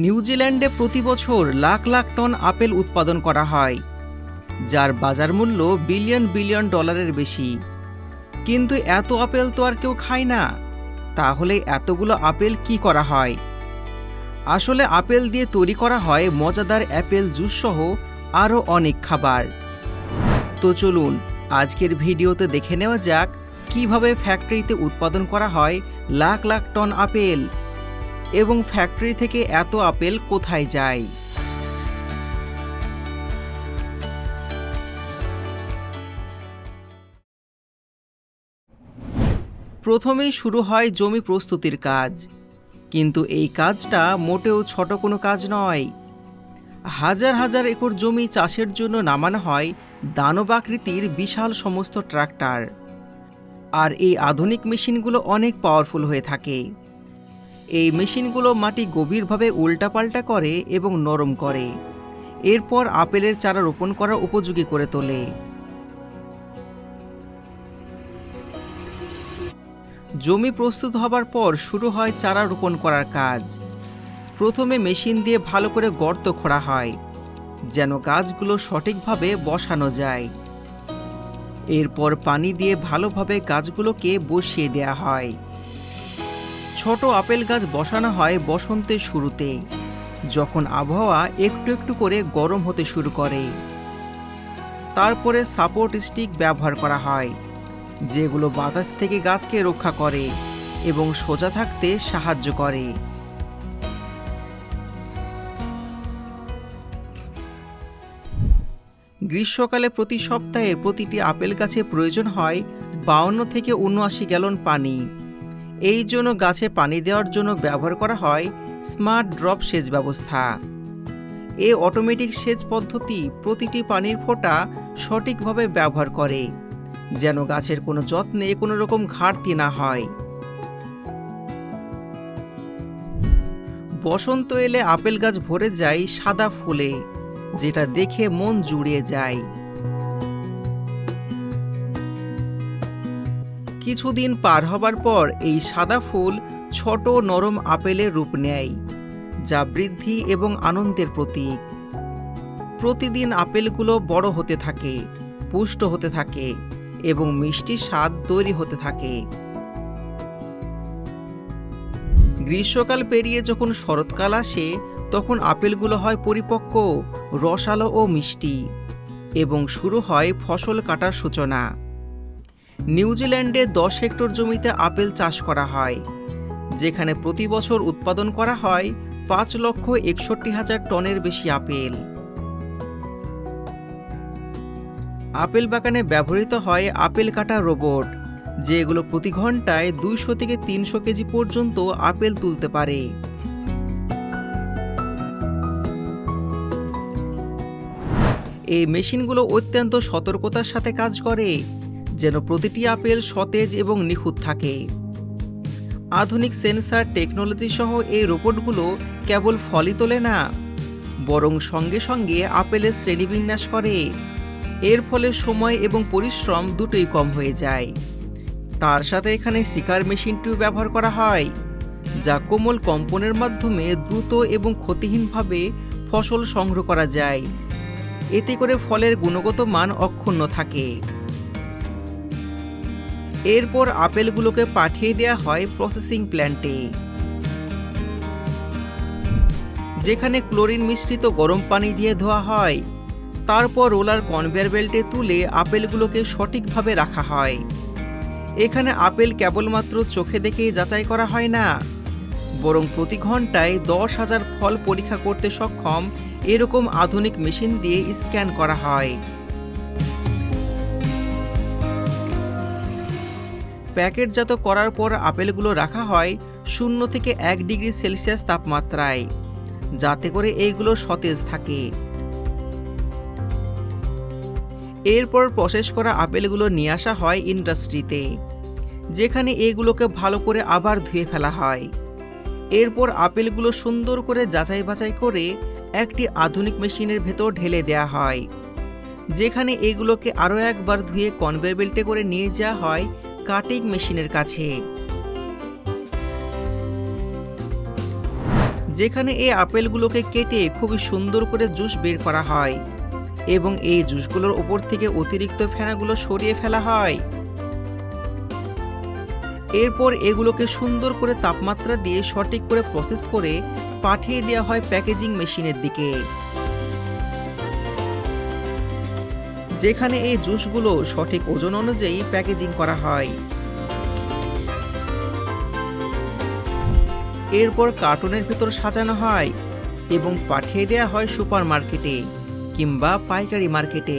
নিউজিল্যান্ডে প্রতি বছর লাখ লাখ টন আপেল উৎপাদন করা হয়, যার বাজার মূল্য বিলিয়ন বিলিয়ন ডলারের বেশি। কিন্তু এত আপেল তো আর কেউ খায় না। তাহলে এতগুলো আপেল কি করা হয়? আসলে আপেল দিয়ে তৈরি করা হয় মজাদার অ্যাপেল জুস সহ আরও অনেক খাবার। তো চলুন, আজকের ভিডিওতে দেখে নেওয়া যাক কীভাবে ফ্যাক্টরিতে উৎপাদন করা হয় লাখ লাখ টন আপেল। এবং ফ্যাক্টরি থেকে এত আপেল কোথায় যায়? প্রথমেই শুরু হয় জমি প্রস্তুতির কাজ। কিন্তু এই কাজটা মোটেও ছোট কোনো কাজ নয়। হাজার হাজার একর জমি চাষের জন্য নামানো হয় দানবাকৃতির বিশাল সমস্ত ট্রাক্টর। আর এই আধুনিক মেশিনগুলো অনেক পাওয়ারফুল হয়ে থাকে। এই মেশিনগুলো মাটি গভীরভাবে উল্টাপাল্টা করে এবং নরম করে। এরপর আপেলের চারা রোপণ করা উপযোগী করে তোলে। জমি প্রস্তুত হবার পর শুরু হয় চারা রোপণ করার কাজ। প্রথমে মেশিন দিয়ে ভালো করে গর্ত খোঁড়া হয়, যেন গাছগুলো সঠিকভাবে বসানো যায়। এরপর পানি দিয়ে ভালোভাবে গাছগুলোকে বসিয়ে দেয়া হয়। ছোট আপেল গাছ বসানো হয় বসন্তের শুরুতে, যখন আবহাওয়া একটু একটু করে গরম হতে শুরু করে। তারপরে সাপোর্ট স্টিক ব্যবহার করা হয়, যেগুলো বাতাস থেকে গাছকে রক্ষা করে এবং সোজা থাকতে সাহায্য করে। গ্রীষ্মকালে প্রতি সপ্তাহে প্রতিটি আপেল গাছে প্রয়োজন হয় বাউন্ন থেকে উনআশি গ্যালন পানি। এই জন্য গাছে পানি দেওয়ার জন্য ব্যবহার করা হয় স্মার্ট ড্রপ সেচ ব্যবস্থা। এ অটোমেটিক সেচ পদ্ধতি প্রতিটি পানির ফোঁটা সঠিকভাবে ব্যবহার করে, যেন গাছের কোনো যত্নে কোনো রকম ঘাটতি না হয়। বসন্ত এলে আপেল গাছ ভরে যায় সাদা ফুলে, যেটা দেখে মন জুড়িয়ে যায়। কিছুদিন পার হবার পর এই সাদা ফুল ছোট নরম আপেলের রূপ নেয়, যা বৃদ্ধি এবং আনন্দের প্রতীক। প্রতিদিন আপেলগুলো বড় হতে থাকে, পুষ্ট হতে থাকে এবং মিষ্টি স্বাদ তৈরি হতে থাকে। গ্রীষ্মকাল পেরিয়ে যখন শরৎকাল আসে, তখন আপেলগুলো হয় পরিপক্ক, রসালো ও মিষ্টি এবং শুরু হয় ফসল কাটার সূচনা। নিউজিল্যান্ডে দশ হেক্টর জমিতে আপেল চাষ করা হয়, যেখানে প্রতি বছর উৎপাদন করা হয় পাঁচ লক্ষ একষট্টি হাজার টনের বেশি আপেল। আপেল বাগানে ব্যবহৃত হয় আপেল কাটা রোবট যেগুলো প্রতি ঘন্টায় দুইশো থেকে তিনশো কেজি পর্যন্ত আপেল তুলতে পারে। এই মেশিনগুলো অত্যন্ত সতর্কতার সাথে কাজ করে। যেন প্রতিটি আপেল সতেজ এবং নিখুঁত থাকে। আধুনিক সেন্সার টেকনোলজি সহ এই রোবটগুলো কেবল ফলই তোলে না, বরং সঙ্গে সঙ্গে আপেলের শ্রেণীবিন্যাস করে। এর ফলে সময় এবং পরিশ্রম দুটোই কম হয়ে যায়। তার সাথে এখানে শিকার মেশিনটিও ব্যবহার করা হয়, যা কোমল কম্পনের মাধ্যমে দ্রুত এবং ক্ষতিহীনভাবে ফসল সংগ্রহ করা যায়। এতে করে ফলের গুণগত মান অক্ষুণ্ণ থাকে। এরপর আপেলগুলোকে পাঠিয়ে দেওয়া হয় প্রসেসিং প্ল্যান্টে যেখানে ক্লোরিন মিশ্রিত গরম পানি দিয়ে ধোয়া হয়। তারপর রোলার কনভেয়ার বেল্টে তুলে আপেলগুলোকে সঠিকভাবে রাখা হয়। এখানে আপেল কেবলমাত্র চোখে দেখেই যাচাই করা হয় না। বরং প্রতি ঘন্টায় দশ হাজার ফল পরীক্ষা করতে সক্ষম এরকম আধুনিক মেশিন দিয়ে স্ক্যান করা হয়। প্যাকেটজাত করার পর আপেলগুলো রাখা হয় শূন্য থেকে এক ডিগ্রি সেলসিয়াস তাপমাত্রায়, যাতে করে এইগুলো সতেজ থাকে। এরপর প্রসেস করা আপেলগুলো নিয়ে আসা হয় ইন্ডাস্ট্রিতে, যেখানে এগুলোকে ভালো করে আবার ধুয়ে ফেলা হয়। এরপর আপেলগুলো সুন্দর করে যাচাই বাছাই করে একটি আধুনিক মেশিনের ভেতর ঢেলে দেয়া হয়, যেখানে এগুলোকে আরও একবার ধুয়ে কনভেয়ার বেল্টে করে নিয়ে যাওয়া হয় কাটিং মেশিনের কাছে। যেখানে এই আপেলগুলোকে কেটে খুবই সুন্দর করে জুস বের করা হয় এবং এই জুসগুলোর ওপর থেকে অতিরিক্ত ফেনাগুলো সরিয়ে ফেলা হয়। এরপর এগুলোকে সুন্দর করে তাপমাত্রা দিয়ে সঠিক করে প্রসেস করে পাঠিয়ে দেওয়া হয় প্যাকেজিং মেশিনের দিকে। যেখানে এই জুসগুলো সঠিক ওজন অনুযায়ী প্যাকেজিং করা হয়। এরপর কার্টুনের ভেতর সাজানো হয় এবং পাঠিয়ে দেওয়া হয় সুপার মার্কেটে কিংবা পাইকারি মার্কেটে।